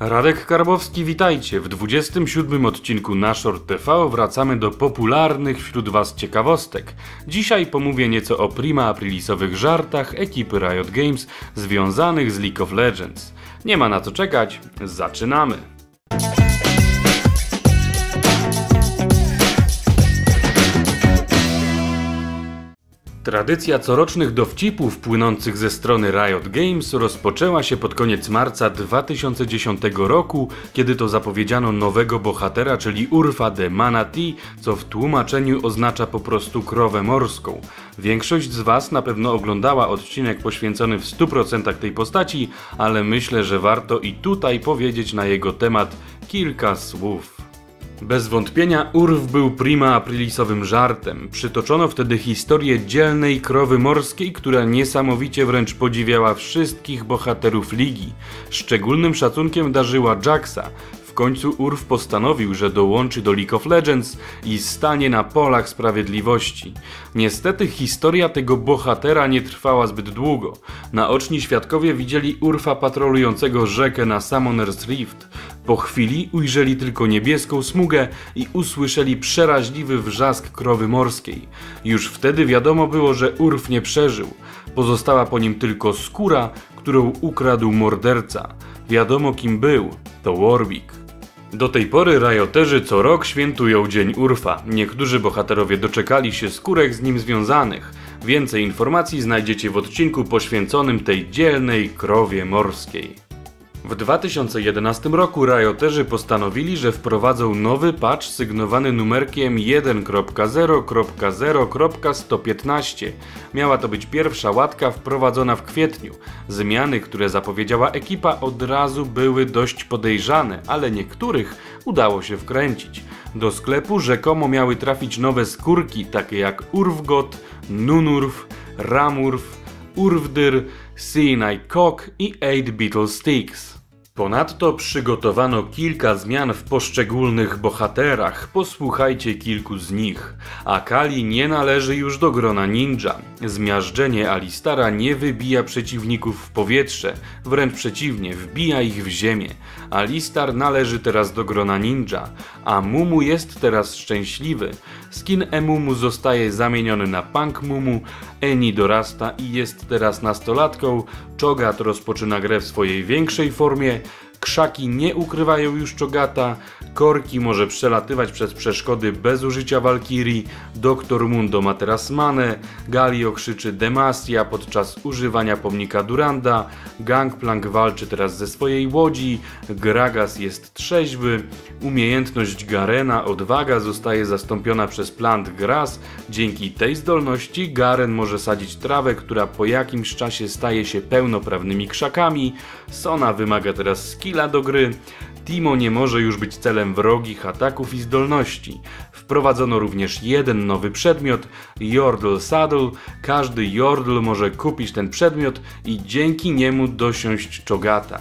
Radek Karbowski, witajcie. W 27 odcinku Nashor TV wracamy do popularnych wśród Was ciekawostek. Dzisiaj pomówię nieco o prima aprilisowych żartach ekipy Riot Games związanych z League of Legends. Nie ma na co czekać, zaczynamy. Tradycja corocznych dowcipów płynących ze strony Riot Games rozpoczęła się pod koniec marca 2010 roku, kiedy to zapowiedziano nowego bohatera, czyli Urfa de Manati, co w tłumaczeniu oznacza po prostu krowę morską. Większość z Was na pewno oglądała odcinek poświęcony w 100% tej postaci, ale myślę, że warto i tutaj powiedzieć na jego temat kilka słów. Bez wątpienia Urw był prima aprilisowym żartem. Przytoczono wtedy historię dzielnej krowy morskiej, która niesamowicie wręcz podziwiała wszystkich bohaterów ligi. Szczególnym szacunkiem darzyła Jacksa. Końcu Urw postanowił, że dołączy do League of Legends i stanie na polach sprawiedliwości. Niestety historia tego bohatera nie trwała zbyt długo. Naoczni świadkowie widzieli Urfa patrolującego rzekę na Summoner's Rift. Po chwili ujrzeli tylko niebieską smugę i usłyszeli przeraźliwy wrzask krowy morskiej. Już wtedy wiadomo było, że Urf nie przeżył. Pozostała po nim tylko skóra, którą ukradł morderca. Wiadomo kim był, to Warwick. Do tej pory rajoterzy co rok świętują Dzień Urfa. Niektórzy bohaterowie doczekali się skórek z nim związanych. Więcej informacji znajdziecie w odcinku poświęconym tej dzielnej krowie morskiej. W 2011 roku Rioterzy postanowili, że wprowadzą nowy patch sygnowany numerkiem 1.0.0.115. Miała to być pierwsza łatka wprowadzona w kwietniu. Zmiany, które zapowiedziała ekipa od razu były dość podejrzane, ale niektórych udało się wkręcić. Do sklepu rzekomo miały trafić nowe skórki, takie jak Urwgot, Nunurf, Ramurf, Urwdyr, Sinai Cock i 8 Beetle Sticks. Ponadto przygotowano kilka zmian w poszczególnych bohaterach, posłuchajcie kilku z nich. Akali nie należy już do grona ninja. Zmiażdżenie Alistara nie wybija przeciwników w powietrze, wręcz przeciwnie, wbija ich w ziemię. Alistar należy teraz do grona ninja, a Mumu jest teraz szczęśliwy. Skin Emumu zostaje zamieniony na Punk Mumu, Eni dorasta i jest teraz nastolatką, Chogat rozpoczyna grę w swojej większej formie, Krzaki nie ukrywają już czogata, Korki może przelatywać przez przeszkody bez użycia Walkirii, Doktor Mundo ma teraz manę, Galio krzyczy Demacia podczas używania pomnika Duranda, Gangplank walczy teraz ze swojej łodzi, Gragas jest trzeźwy, umiejętność Garena odwaga zostaje zastąpiona przez plant Gras, dzięki tej zdolności Garen może sadzić trawę, która po jakimś czasie staje się pełnoprawnymi krzakami, Sona wymaga teraz skill skilla do gry, Timo nie może już być celem wrogich ataków i zdolności. Wprowadzono również jeden nowy przedmiot, Yordle Saddle. Każdy Yordle może kupić ten przedmiot i dzięki niemu dosiąść Chogata.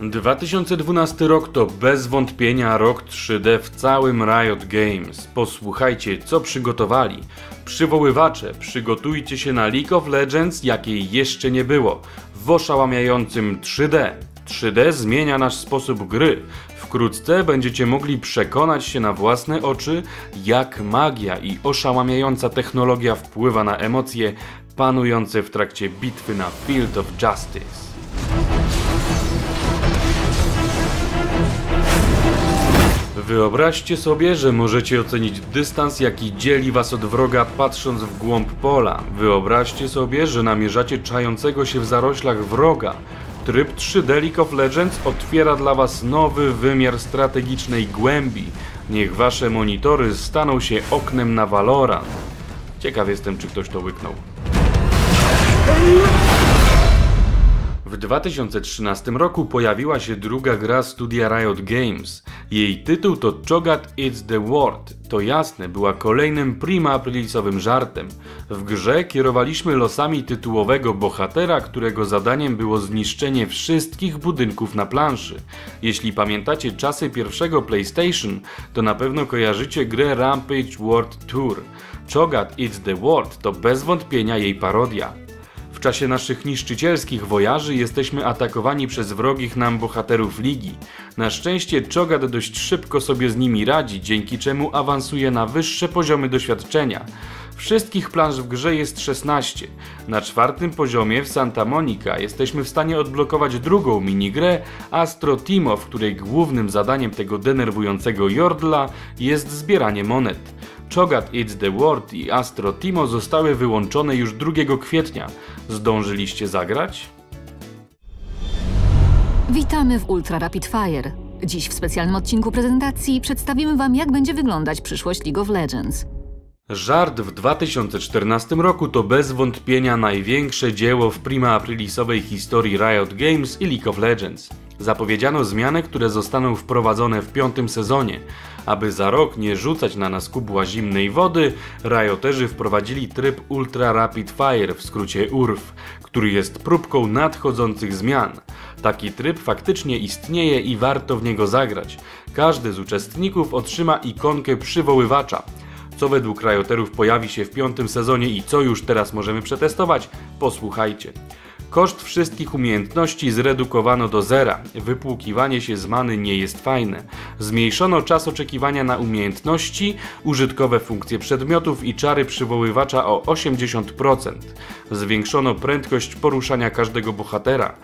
2012 rok to bez wątpienia rok 3D w całym Riot Games. Posłuchajcie, co przygotowali. Przywoływacze, przygotujcie się na League of Legends, jakiej jeszcze nie było. W oszałamiającym 3D. 3D zmienia nasz sposób gry. Wkrótce będziecie mogli przekonać się na własne oczy, jak magia i oszałamiająca technologia wpływa na emocje panujące w trakcie bitwy na Field of Justice. Wyobraźcie sobie, że możecie ocenić dystans, jaki dzieli was od wroga patrząc w głąb pola. Wyobraźcie sobie, że namierzacie czającego się w zaroślach wroga. Tryb 3D League of Legends otwiera dla Was nowy wymiar strategicznej głębi. Niech Wasze monitory staną się oknem na Valorant. Ciekaw jestem, czy ktoś to łyknął. W 2013 roku pojawiła się druga gra studia Riot Games. Jej tytuł to Chogat It's the World. To jasne, była kolejnym prima aprilisowym żartem. W grze kierowaliśmy losami tytułowego bohatera, którego zadaniem było zniszczenie wszystkich budynków na planszy. Jeśli pamiętacie czasy pierwszego PlayStation, to na pewno kojarzycie grę Rampage World Tour. Chogat It's the World to bez wątpienia jej parodia. Czasie naszych niszczycielskich wojaży jesteśmy atakowani przez wrogich nam bohaterów ligi. Na szczęście Chogat dość szybko sobie z nimi radzi, dzięki czemu awansuje na wyższe poziomy doświadczenia. Wszystkich planż w grze jest 16. Na czwartym poziomie w Santa Monica jesteśmy w stanie odblokować drugą minigrę Astro Timo, w której głównym zadaniem tego denerwującego Jordla jest zbieranie monet. Chogat It's the World i Astro Timo zostały wyłączone już 2 kwietnia. Zdążyliście zagrać? Witamy w Ultra Rapid Fire. Dziś w specjalnym odcinku prezentacji przedstawimy Wam, jak będzie wyglądać przyszłość League of Legends. Żart w 2014 roku to bez wątpienia największe dzieło w prima aprilisowej historii Riot Games i League of Legends. Zapowiedziano zmiany, które zostaną wprowadzone w piątym sezonie. Aby za rok nie rzucać na nas kubła zimnej wody, Rioterzy wprowadzili tryb Ultra Rapid Fire, w skrócie URF, który jest próbką nadchodzących zmian. Taki tryb faktycznie istnieje i warto w niego zagrać. Każdy z uczestników otrzyma ikonkę przywoływacza. Co według Rioterów pojawi się w piątym sezonie i co już teraz możemy przetestować? Posłuchajcie. Koszt wszystkich umiejętności zredukowano do zera. Wypłukiwanie się z many nie jest fajne. Zmniejszono czas oczekiwania na umiejętności, użytkowe funkcje przedmiotów i czary przywoływacza o 80%. Zwiększono prędkość poruszania każdego bohatera.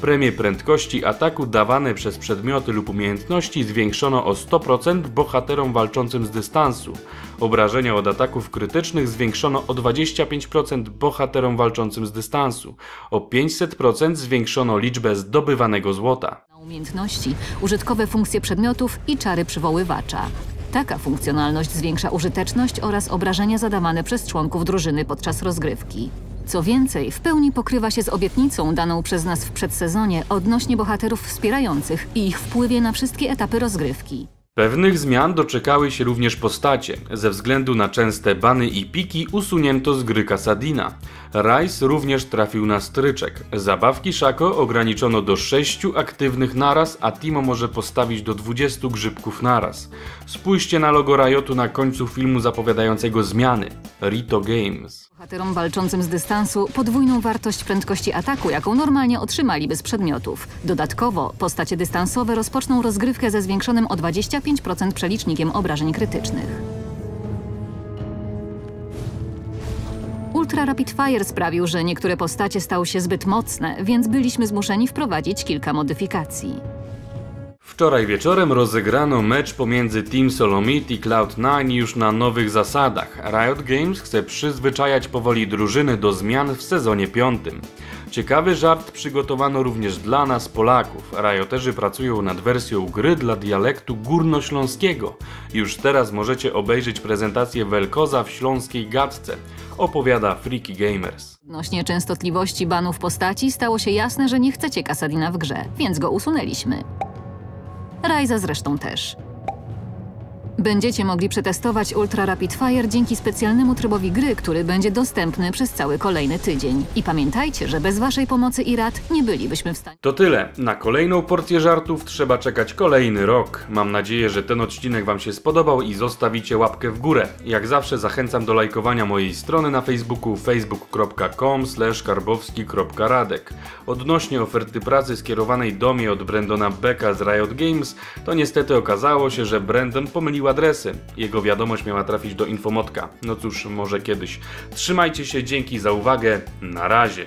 Premie prędkości ataku dawane przez przedmioty lub umiejętności zwiększono o 100% bohaterom walczącym z dystansu. Obrażenia od ataków krytycznych zwiększono o 25% bohaterom walczącym z dystansu. O 500% zwiększono liczbę zdobywanego złota. Umiejętności, użytkowe funkcje przedmiotów i czary przywoływacza. Taka funkcjonalność zwiększa użyteczność oraz obrażenia zadawane przez członków drużyny podczas rozgrywki. Co więcej, w pełni pokrywa się z obietnicą daną przez nas w przedsezonie odnośnie bohaterów wspierających i ich wpływie na wszystkie etapy rozgrywki. Pewnych zmian doczekały się również postacie. Ze względu na częste bany i piki usunięto z gry Kasadina. Rice również trafił na stryczek. Zabawki Szako ograniczono do 6 aktywnych naraz, a Timo może postawić do 20 grzybków naraz. Spójrzcie na logo Riotu na końcu filmu zapowiadającego zmiany. Rito Games. Bohaterom walczącym z dystansu podwójną wartość prędkości ataku, jaką normalnie otrzymali bez przedmiotów. Dodatkowo postacie dystansowe rozpoczną rozgrywkę ze zwiększonym o 25% przelicznikiem obrażeń krytycznych. Ultra Rapid Fire sprawił, że niektóre postacie stały się zbyt mocne, więc byliśmy zmuszeni wprowadzić kilka modyfikacji. Wczoraj wieczorem rozegrano mecz pomiędzy Team Solomit i Cloud9 już na nowych zasadach. Riot Games chce przyzwyczajać powoli drużyny do zmian w sezonie piątym. Ciekawy żart przygotowano również dla nas, Polaków. Rioterzy pracują nad wersją gry dla dialektu górnośląskiego. Już teraz możecie obejrzeć prezentację Welkoza w śląskiej gadce. Opowiada Freaky Gamers. Odnośnie częstotliwości banów postaci stało się jasne, że nie chcecie Kasadina w grze, więc go usunęliśmy. Rajza zresztą też. Będziecie mogli przetestować Ultra Rapid Fire dzięki specjalnemu trybowi gry, który będzie dostępny przez cały kolejny tydzień. I pamiętajcie, że bez waszej pomocy i rad nie bylibyśmy w stanie... To tyle. Na kolejną porcję żartów trzeba czekać kolejny rok. Mam nadzieję, że ten odcinek Wam się spodobał i zostawicie łapkę w górę. Jak zawsze zachęcam do lajkowania mojej strony na Facebooku facebook.com karbowski.radek. Odnośnie oferty pracy skierowanej do mnie od Brendona Becka z Riot Games, to niestety okazało się, że Brandon adresy. Jego wiadomość miała trafić do Infomotka. No cóż, może kiedyś. Trzymajcie się, dzięki za uwagę. Na razie.